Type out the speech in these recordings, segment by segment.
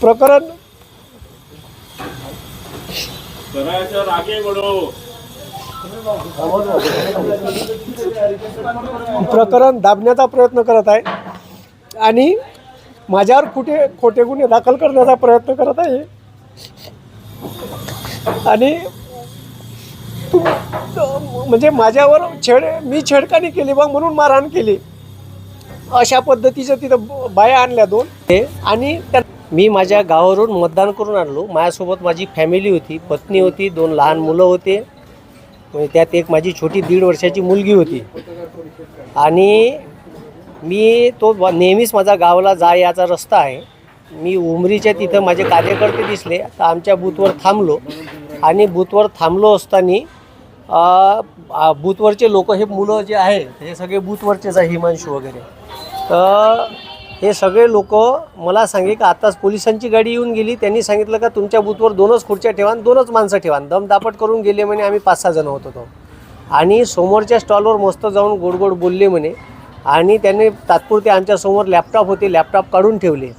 प्रकरण? प्रकरण दाबण्याचा प्रयत्न करत आहे. आणि माझ्यावर खोटे खोटे गुन्हे दाखल करण्याचा प्रयत्न करत आहे. आणि तू- म्हणजे माझ्यावर छेड मी छेडखानी केली बा म्हणून मारहाण केली. अशा पद्धतीच्या तिथं ब- बाया आणल्या दोन. ते आणि त्या मी माझ्या गावावरून मतदान करून आणलो. माझ्यासोबत माझी फॅमिली होती. पत्नी होती दोन लहान मुलं होते. म्हणजे त्यात एक माझी छोटी दीड वर्षाची मुलगी होती. आणि मी तो नेहमीच माझा गावाला जा याचा रस्ता आहे. मी उमरीच्या तिथं माझे कार्यकर्ते दिसले. तर आमच्या बूथवर थांबलो. आणि बूथवर थांबलो असताना बूथवरचे लोक हे मुलं जे आहे हे सगळे बूथवरचेच आहे हिमांशू वगैरे. तर हे सगळे लोक मला सांगे की आताच पोलिसांची गाडी येऊन गेली. त्यांनी सांगितलं का तुमच्या बूथवर दोनच खुर्च्या ठेवा दोनच माणसं ठेवा. दमदापट करून गेले म्हणे आम्ही पाच सहा जण होतो आणि समोरच्या स्टॉलवर मस्त जाऊन गोड गोड बोलले म्हणे. आणि त्यांनी तात्पुरते आमच्यासमोर लॅपटॉप होते लॅपटॉप काढून ठेवले.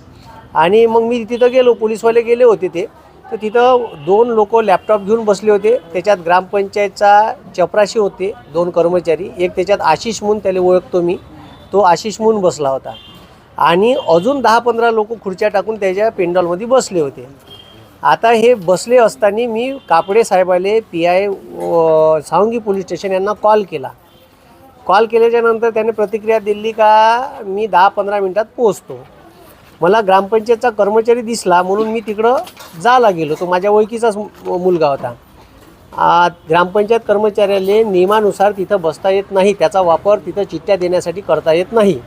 आणि मग मी तिथं गेलो पोलीसवाले गेले होते ते. तर तिथं दोन लोक लॅपटॉप घेऊन बसले होते. त्याच्यात ग्रामपंचायतचा चपराशी होते दोन कर्मचारी. एक त्याच्यात आशिष म्हणून त्याला ओळखतो मी. तो आशिष म्हणून बसला होता. आणि अजून दहा पंधरा लोक खुर्च्या टाकून त्याच्या पेंडॉलमध्ये बसले होते. आता हे बसले असताना मी Kapade साहेबाले P I Savangi police station यांना कॉल. केला कॉल केल्याच्यानंतर त्याने प्रतिक्रिया दिली का मी दहा पंधरा मिनटात पोहोचतो. मला ग्रामपंचायतचा कर्मचारी दिसला म्हणून मी तिकडं जायला गेलो. तो माझ्या ओळखीचाच मुलगा होता. ग्रामपंचायत कर्मचाऱ्याले नियमानुसार तिथं बसता येत नाही. त्याचा वापर तिथं चिठ्ठ्या देण्यासाठी करता येत नाही.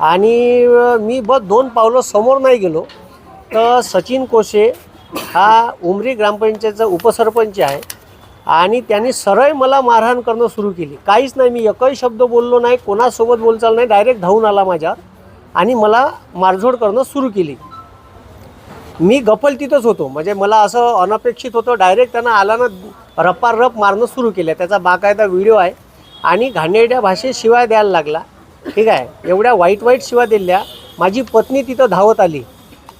आणि मी बस दोन पावलं समोर नाही गेलो. तर सचिन कोशे हा उमरी ग्रामपंचायतचा उपसरपंच आहे आणि त्यांनी सरळ मला मारहाण करणं सुरू केली. काहीच नाही मी एकही शब्द बोललो नाही कोणासोबत बोलचाल नाही डायरेक्ट धावून आला माझ्यावर. आणि मला मारझोड करणं सुरू केली. मी गफल तिथंच होतो. म्हणजे मला असं अनपेक्षित होतं. डायरेक्ट त्यांना आल्यानं रपारप रप्पा रप मारणं सुरू केलं. त्याचा बाकायदा व्हिडिओ आहे. आणि घाणेरड्या भाषेत शिवाय द्यायला लागला. ठीक आहे? एवढ्या वाईट वाईट शिवाय दिल्या. माझी पत्नी तिथं धावत आली.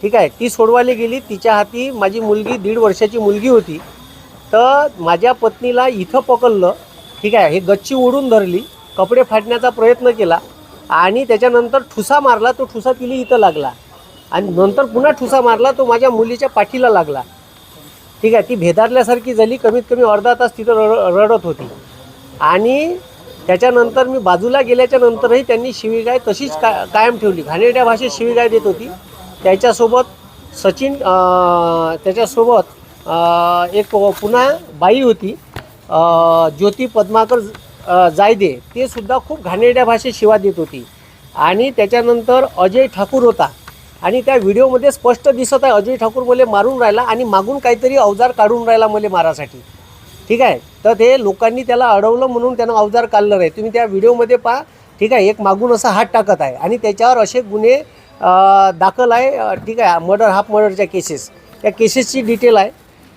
ठीक आहे? ती सोडवायला गेली. तिच्या हाती माझी मुलगी दीड वर्षाची मुलगी होती. तर माझ्या पत्नीला इथं पकडलं. ठीक आहे? हे गच्ची ओढून धरली. कपडे फाटण्याचा प्रयत्न केला. आणि त्याच्यानंतर ठुसा मारला तो ठुसा तिला इथं लागला. आणि नंतर पुन्हा ठुसा मारला तो माझ्या मुलीच्या पाठीला लागला. ठीक आहे ती भेदारल्यासारखी झाली कमीत कमी अर्धा तास तिथं रड रडत होती. आणि त्याच्यानंतर मी बाजूला गेल्याच्या नंतरही त्यांनी शिवीगाय तशीच का कायम ठेवली. घाणेरड्या भाषेत शिवीगाय देत होती. त्याच्यासोबत सचिन त्याच्यासोबत एक पुन्हा बाई होती ज्योती पद्माकर जायदे ते सुद्धा खूप घाणेरड्या भाषेत शिवा देत होती. आणि त्याच्यानंतर अजय ठाकूर होता. आणि त्या व्हिडिओमध्ये स्पष्ट दिसत आहे अजय ठाकूर मला मारून राहिला आणि मागून काहीतरी अवजार काढून राहिला मला मारासाठी. ठीक आहे? तर ते लोकांनी त्याला अडवलं म्हणून त्यानं अवजार काढलं नाही. तुम्ही त्या व्हिडिओमध्ये पहा. ठीक आहे? एक मागून असा हात टाकत आहे. आणि त्याच्यावर असे गुन्हे दाखल आहे. ठीक आहे? मर्डर हाफ मर्डरच्या केसेस. त्या केसेसची डिटेल आहे.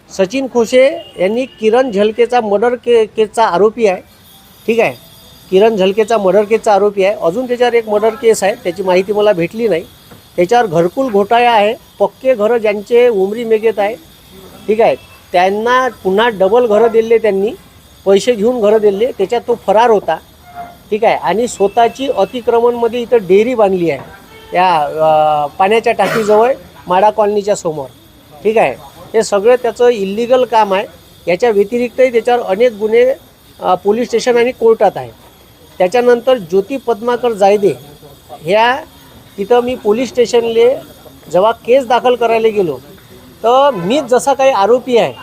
सचिन खोशे यांनी किरण झलकेचा मर्डर के केसचा आरोपी आहे. ठीक आहे. किरण झलकेचा मर्डर केसचा आरोपी आहे. अजून त्याच्यावर एक मर्डर केस आहे. त्याची माहिती मला भेटली नाही. त्याच्यावर घरकुल घोटाळा आहे. पक्के घरं ज्यांचे उमरी मेघेत आहे. ठीक आहे. त्यांना पुन्हा डबल घरं दिले त्यांनी. पैसे घेऊन घरं दिले. त्याच्यात तो फरार होता. ठीक आहे. आणि स्वतःची अतिक्रमणमध्ये इथं डेअरी बांधली आहे. या पाण्याच्या टाकीजवळ माडा कॉलनीच्या समोर. ठीक आहे. हे सगळं त्याचं इल्लिगल काम आहे. याच्या व्यतिरिक्तही त्याच्यावर अनेक गुन्हे पोलीस स्टेशन आणि कोर्टात आहे. त्याच्यानंतर ज्योती पद्माकर जायदे ह्या तिथं मी पोलीस स्टेशनले जेव्हा केस दाखल करायला गेलो तर मीच जसा काही आरोपी आहे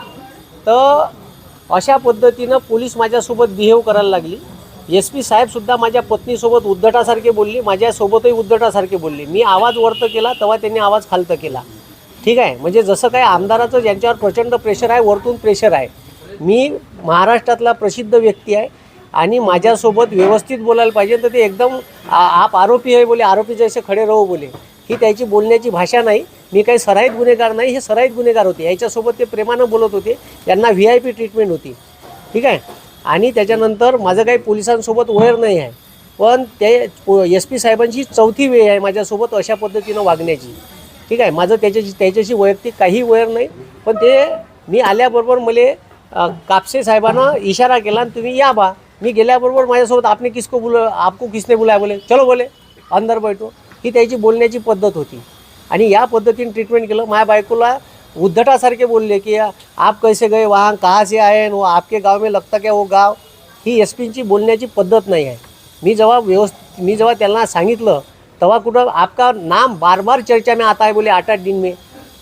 तर अशा पद्धतीनं पोलीस माझ्यासोबत बिहेव करायला लागली. एस पी साहेबसुद्धा माझ्या पत्नीसोबत उद्धटासारखे बोलली माझ्यासोबतही उद्धटासारखे बोलली. मी आवाज वर्त केला तेव्हा त्यांनी आवाज खालतं केला. ठीक आहे म्हणजे जसं काही आमदाराचं ज्यांच्यावर प्रचंड प्रेशर आहे वरतून प्रेशर आहे. मी महाराष्ट्रातला प्रसिद्ध व्यक्ती आहे आणि माझ्यासोबत व्यवस्थित बोलायला पाहिजे तर ते एकदम आप आरोपी आहे बोले आरोपी जैसे खडे राहू बोले. ही त्याची बोलण्याची भाषा नाही मी काही सराईत गुन्हेगार नाही हे सराईत गुन्हेगार होते. याच्यासोबत ते प्रेमानं बोलत होते त्यांना व्ही आय पी ट्रीटमेंट होती. ठीक आहे? आणि त्याच्यानंतर माझं काही पोलिसांसोबत वैर नाही आहे. पण ते एस पी साहेबांची चौथी वेळ आहे माझ्यासोबत अशा पद्धतीनं वागण्याची. ठीक आहे? माझं त्याच्याशी त्याच्याशी वैयक्तिक काही वैर नाही पण ते मी आल्याबरोबर मला कापसे साहेबांना इशारा केला आणि तुम्ही या बा. मी गेल्याबरोबर माझ्यासोबत आपने किसको बोल आपको किसने बोलाय? बोले चलो बोले. अंदर बैठो. ही त्याची बोलण्याची पद्धत होती. आणि या पद्धतीने ट्रीटमेंट केलं. माझ्या बायकोला उद्धटासारखे बोलले की आप कैसे गए? वहाँ कहाँ से आए? वो आपके गाव में लगता क्या वो गाव? ही एस पीची बोलण्याची पद्धत नाही आहे. मी जेव्हा व्यवस्थित मी जेव्हा त्यांना सांगितलं तेव्हा कुठं आपका नाम बार बार चर्चा में आता है बोले आठ आठ दिन में.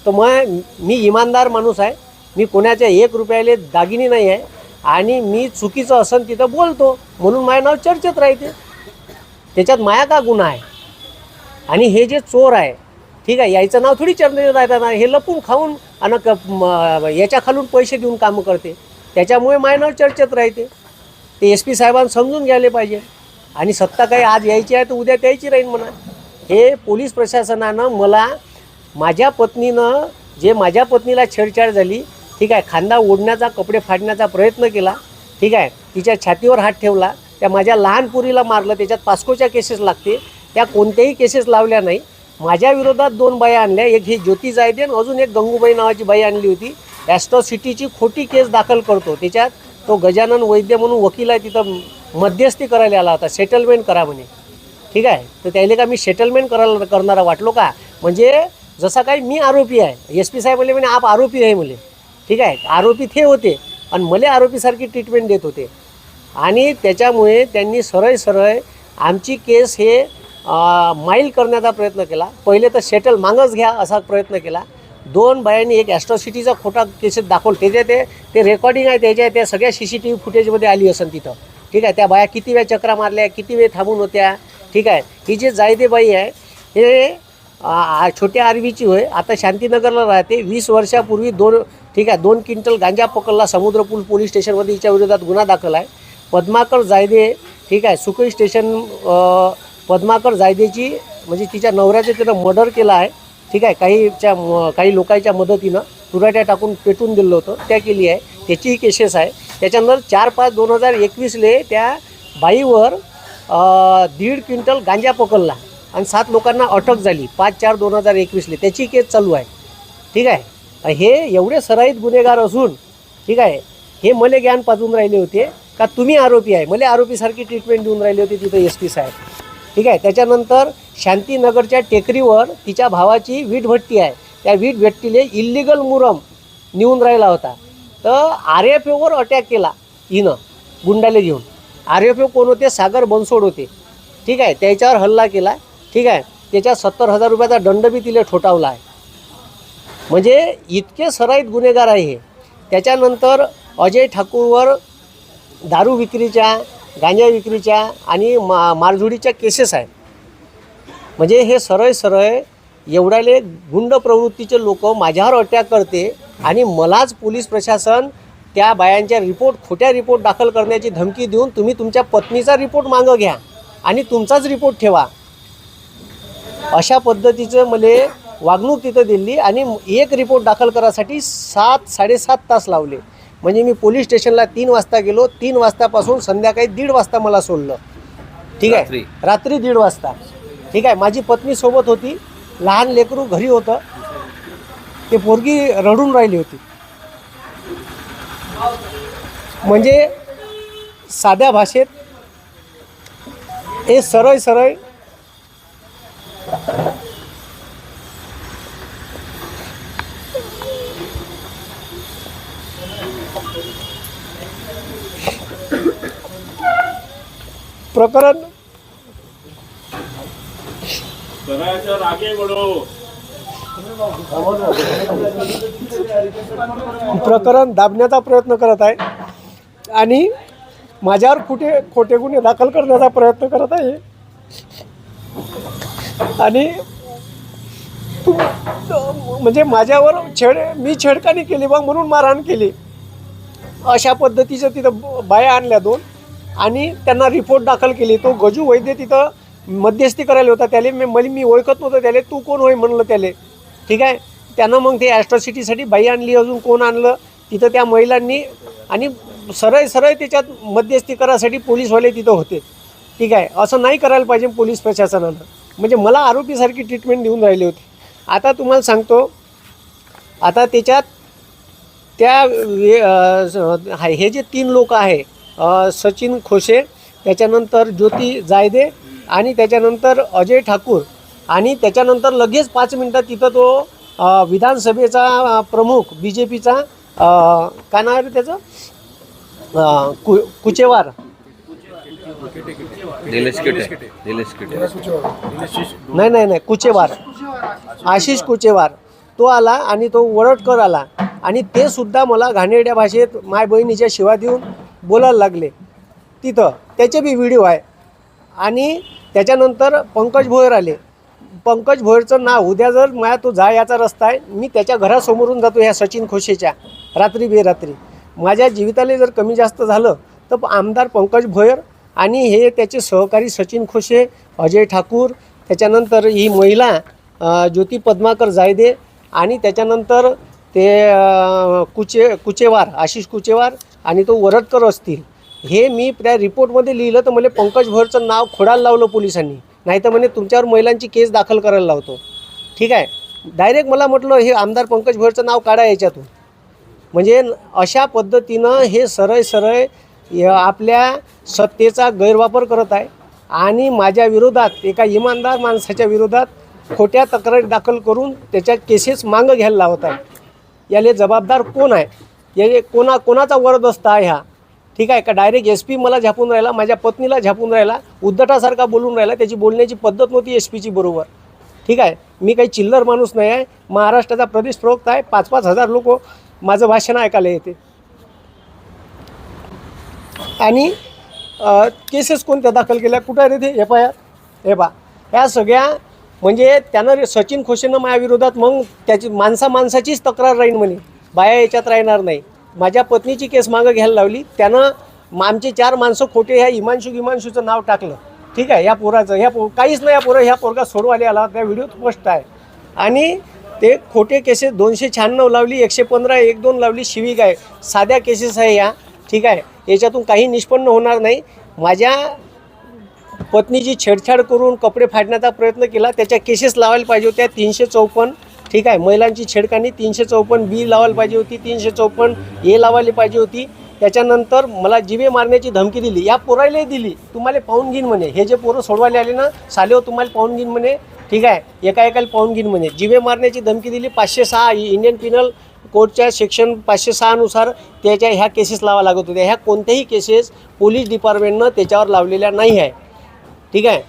तर मग मी इमानदार माणूस आहे. मी कोणाच्या एक रुपयाले दागिनी नाही आहे आणि मी चुकीचं असन तिथं बोलतो म्हणून माझं नाव चर्चेत राहते. त्याच्यात माया का गुन्हा आहे? आणि हे जे चोर आहे ठीक आहे याचं नाव थोडी चर्चेत राहताना हे लपून खाऊन आणि क याच्या खालून पैसे देऊन कामं करते. त्याच्यामुळे माझं नाव चर्चेत राहते. ते एस पी साहेबांना समजून घ्यायला पाहिजे. आणि सत्ता काही आज यायची आहे तर उद्या द्यायची राहील म्हणा. हे पोलीस प्रशासनानं मला माझ्या पत्नीनं जे माझ्या पत्नीला छेडछाड झाली ठीक आहे खांदा ओढण्याचा कपडे फाडण्याचा प्रयत्न केला. ठीक आहे तिच्या छातीवर हात ठेवला. त्या माझ्या लहान पुरीला मारलं. त्याच्यात पास्कोच्या केसेस लागते त्या कोणत्याही केसेस लावल्या नाही. माझ्या विरोधात दोन बाया आणल्या. एक ही ज्योती जायदे आणि अजून एक गंगूबाई नावाची बाई आणली होती. ॲस्ट्रॉसिटीची खोटी केस दाखल करतो. त्याच्यात तो गजानन वैद्य म्हणून वकील आहे. तिथं मध्यस्थी करायला आला होता. सेटलमेंट करा म्हणे. ठीक आहे तर त्याला का मी सेटलमेंट करायला करणारा वाटलो का? म्हणजे जसा काही मी आरोपी आहे. एस पी साहेब म्हणले म्हणे आप आरोपी आहे म्हणे ठीक आहे? आरोपी ते होते. आणि मला आरोपीसारखी ट्रीटमेंट देत होते. आणि त्याच्यामुळे त्यांनी सरळ सरळ आमची केस हे माईल करण्याचा प्रयत्न केला. पहिले तर सेटल मागच घ्या असा प्रयत्न केला. दोन बायांनी एक ॲस्ट्रॉसिटीचा खोटा केसेस दाखवलं त्याच्या ते ते रेकॉर्डिंग आहे त्याच्या त्या सगळ्या सी सी टी व्ही फुटेजमध्ये आली असेल तिथं. ठीक आहे? त्या बाया किती वेळ चक्रा मारल्या किती वेळ थांबून होत्या? ठीक आहे? ही जी जायदे बाई आहे हे आ, छोट्या आरवीची होय. आता शांतीनगरला राहते. वीस वर्षापूर्वी दोन ठीक आहे दोन क्विंटल गांजा पकडला. समुद्रपूल पोलीस स्टेशनमध्ये हिच्या विरोधात गुन्हा दाखल आहे. पद्माकर जायदे ठीक आहे सुकई स्टेशन पद्माकर जायदेची म्हणजे तिच्या नवऱ्याचं तिनं मर्डर केला आहे. ठीक आहे काहीच्या काही लोकांच्या मदतीनं तुराट्या टाकून पेटून दिलं होतं. त्या केली आहे. त्याचीही केसेस आहे. त्याच्यानंतर चार पाच दोन हजार एकवीसले त्या बाईवर दीड क्विंटल गांजा पकडला. आणि सात लोकांना अटक झाली. पाच चार दोन हजार एकवीसले. त्याची केस चालू आहे. ठीक आहे? हे एवढे सराईत गुन्हेगार असून ठीक आहे हे मले ज्ञान पाजून राहिले होते का तुम्ही आरोपी आहे? मला आरोपीसारखी ट्रीटमेंट देऊन राहिले होते तिथं एस पी साहेब. ठीक आहे? त्याच्यानंतर शांतीनगरच्या टेकडीवर तिच्या भावाची वीट भट्टी आहे. त्या वीट भट्टीले इल्लिगल मुरम नेऊन राहिला होता. तर आर एफ ओवर अटॅक केला हिनं गुंडाले घेऊन. आर एफ ओ कोण होते? सागर बनसोड होते. ठीक आहे? त्याच्यावर हल्ला केला. ठीक आहे? त्याच्यात सत्तर हजार रुपयाचा दंडबी तिला ठोठावला आहे. म्हणजे इतके सराईत गुन्हेगार आहे हे. त्याच्यानंतर अजय ठाकूरवर दारू विक्रीच्या गांजा विक्रीच्या आणि मा मारझोडीच्या केसेस आहेत. म्हणजे हे सरळ सरळ एवढ्याले गुंड प्रवृत्तीचे लोक माझ्यावर अटॅक करते आणि मलाच पोलीस प्रशासन त्या बायांच्या रिपोर्ट खोट्या रिपोर्ट दाखल करण्याची धमकी देऊन तुम्ही तुमच्या पत्नीचा रिपोर्ट मागं घ्या आणि तुमचाच रिपोर्ट ठेवा. अशा पद्धतीचं मला वागणूक तिथं दिली आणि एक रिपोर्ट दाखल करायसाठी सात साडेसात तास लावले. म्हणजे मी पोलीस स्टेशनला तीन वाजता गेलो तीन वाजतापासून संध्याकाळी दीड वाजता मला सोडलं. ठीक आहे? रात्री? रात्री दीड वाजता. ठीक आहे? माझी पत्नी सोबत होती. लहान लेकरू घरी होतं. ते पोरगी रडून राहिली होती. म्हणजे साध्या भाषेत हे सरळ सरळ प्रकरण प्रकरण दाबण्याचा प्रयत्न करत आहे. आणि माझ्यावर खोटे खोटे गुन्हे दाखल करण्याचा प्रयत्न करत आहे. आणि तू- म्हणजे माझ्यावर छेड मी छेडखानी केली बा म्हणून मारहाण केली. अशा पद्धतीचं तिथं ब- बाया आणल्या दोन आणि त्यांना रिपोर्ट दाखल केली. तो गजू वैद्य तिथं मध्यस्थी करायला होता त्याले. मी मला मी ओळखत नव्हतं त्याले. तू कोण होय म्हणलं त्याले. ठीक आहे? त्यानं मग ते ॲस्ट्रॉसिटीसाठी बाई आणली अजून. कोण आणलं? तिथं त्या महिलांनी आणि सरळ सरळ त्याच्यात मध्यस्थी करायसाठी पोलीसवाले तिथं होते. ठीक आहे? असं नाही करायला पाहिजे पोलीस प्रशासनानं. म्हणजे मला आरोपीसारखी ट्रीटमेंट देऊन राहिली होती. आता तुम्हाला सांगतो आता त्याच्यात त्या हे जे तीन लोक आहे सचिन खोशे त्याच्यानंतर ज्योती जायदे आणि त्याच्यानंतर अजय ठाकूर आणि त्याच्यानंतर लगेच पाच मिनटात तिथं तो विधानसभेचा प्रमुख बी जे पीचा काय नाव आहे रे त्याचं कु कुचेवार. निलेश केटे. निलेश केटे. नाही नाही नाही कुचेवार. आशिष कुचेवार. तो आला आणि तो वरटकर आला. आणि ते सुद्धा मला घाणेरड्या भाषेत माय बहिणीच्या शिवा देऊन बोलायला लागले. तिथं त्याचे बी व्हिडिओ आहे. आणि त्याच्यानंतर पंकज भोयर आले. पंकज भोयरचं नाव उद्या जर माझ्या तो जा याचा रस्ता आहे मी त्याच्या घरासमोरून जातो ह्या सचिन खोशेच्या. रात्री बेरात्री. माझ्या जीविताला जर कमी जास्त झालं तर आमदार पंकज भोयर आणि हे त्याचे सहकारी सचिन खोशे अजय ठाकूर त्याच्यानंतर ही महिला ज्योती पद्माकर जायदे आणि त्याच्यानंतर ते कुचे कुचेवार आशिष कुचेवार आणि तो वरटकर असतील. हे मी त्या रिपोर्टमध्ये लिहिलं तर मला पंकज भोरचं नाव खोडायला लावलं पोलिसांनी. नाही तर म्हणे तुमच्यावर महिलांची केस दाखल करायला लावतो. ठीक आहे? डायरेक्ट मला म्हटलं हे आमदार पंकज भोरचं नाव काढा याच्यातून. म्हणजे अशा पद्धतीनं हे सरळ सरळ आपल्या सत्तेचा गैरवापर करत आहे आणि माझ्या विरोधात एका इमानदार माणसाच्या विरोधात खोट्या तक्रारी दाखल करून त्याच्या केसेस मागं घ्यायला लावत आहे. याले जबाबदार कोण आहे? याले कोणा कोणाचा वरदस्त आहे हा? ठीक आहे का? डायरेक्ट एस पी मला झापून राहिला माझ्या पत्नीला झापून राहिला उद्धटासारखा बोलून राहिला त्याची बोलण्याची पद्धत नव्हती एस पीची बरोबर. ठीक आहे? मी काही चिल्लर माणूस नाही आहे. महाराष्ट्राचा प्रदेश प्रवक्ता आहे. पाच पाच हजार लोक माझं भाषण ऐकायला येते. आणि केसेस कोणत्या दाखल केल्या कुठं आहे रे ते? एफ आय आर हे बा ह्या सगळ्या म्हणजे त्यानं रे- सचिन खोशेनं माझ्या विरोधात मग त्याची माणसा माणसाचीच तक्रार राहील म्हणे. बाया याच्यात राहणार नाही. माझ्या पत्नीची केस मागं घ्यायला लावली. त्यानं आमचे चार माणसं खोटे ह्या इमांशू इमांशूचं नाव टाकलं. ठीक आहे या पोराचं ह्या पो काहीच नाही या पोरं ह्या पोरगा सोडवाले आला. त्या व्हिडिओत स्पष्ट आहे. आणि ते खोटे केसेस दोनशे शहाण्णव लावली एकशे पंधरा एक दोन लावली शिविक आहे साध्या केसेस आहे या ठीक आहे? याच्यातून काही निष्पन्न होणार नाही. माझ्या पत्नीची छेडछाड करून कपडे फाडण्याचा प्रयत्न केला त्याच्या केसेस लावायला पाहिजे होत्या तीनशे चौपन्न. ठीक आहे? महिलांची छेडखानी तीनशे चौपन्न बी लावायला पाहिजे होती तीनशे चौपन्न ए लावायला पाहिजे होती. त्याच्यानंतर मला जिवे मारण्याची धमकी दिली. या पोरालाही दिली. तुम्हाला पाहून घेईन म्हणे. हे जे पोरं सोडवायला आले ना सालेव तुम्हाला पाहून घेईन म्हणे. ठीक आहे? एका एकाला पाहून घेईन म्हणे. जिवे मारण्याची धमकी दिली. पाचशे सहा इंडियन पिनल. कोर्टच्या सेक्शन पाचशे सहानुसार त्याच्या ह्या केसेस लावा लागत होत्या. ह्या कोणत्याही केसेस पोलीस डिपार्टमेंटनं त्याच्यावर लावलेल्या नाही आहे. ठीक आहे?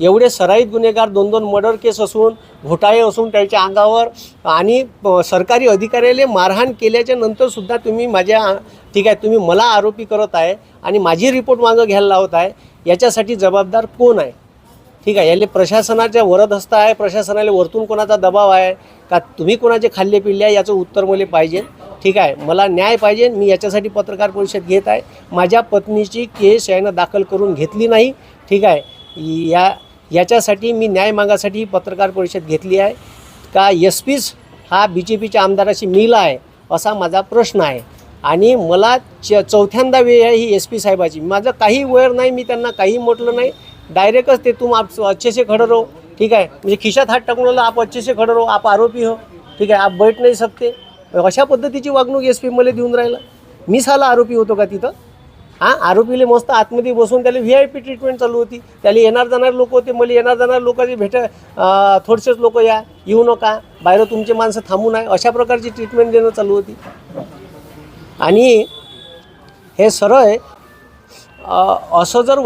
एवढे सराईत गुन्हेगार दोन दोन मर्डर केस असून घोटाळे असून त्याच्या अंगावर आणि प- सरकारी अधिकाऱ्याला मारहाण केल्याच्या नंतरसुद्धा तुम्ही माझ्या ठीक आहे तुम्ही मला आरोपी करत आहे आणि माझी रिपोर्ट मागं घ्यायला लावत आहे याच्यासाठी जबाबदार कोण आहे? ठीक आहे याले प्रशासनाच्या वरदहस्त आहे प्रशासनाला वरतून कोणाचा दबाव आहे का तुम्ही कोणाचे खाल्ले पिल्ले आहे याचं उत्तर मला पाहिजे. ठीक आहे मला न्याय पाहिजे मी याच्यासाठी पत्रकार परिषद घेत आहे. माझ्या पत्नीची केस यानं दाखल करून घेतली नाही. ठीक आहे या याच्यासाठी मी न्याय मागासाठी पत्रकार परिषद घेतली आहे. का एस पीच हा बी जे पीच्या आमदाराशी मिला आहे असा माझा प्रश्न आहे. आणि मला च चौथ्यांदा वेळ आहे ही एस पी साहेबाची. माझं काही वैर नाही मी त्यांना काही म्हटलं नाही. डायरेक्टच ते तुम आप अच्छे से खड़े रहो ठीक आहे? म्हणजे खिशात हात टाकून आलं आप अच्छे से खड़े रहो आप आरोपी हो ठीक आहे? आप बैठ नाही सकते. अशा पद्धतीची वागणूक एस पी मला देऊन राहिलं. मी साला आरोपी होतो का तिथं? हां? आरोपीले मस्त आतमध्ये बसून त्याला व्ही आय पी ट्रीटमेंट चालू होती. त्याला येणार जाणार लोक होते मला येणार जाणार लोकांचे भेट थोडेसेच लोक या येऊ नका बाहेर तुमचे माणसं थांबू नये अशा प्रकारची ट्रीटमेंट देणं चालू होती. आणि हे सरळ असं जर वा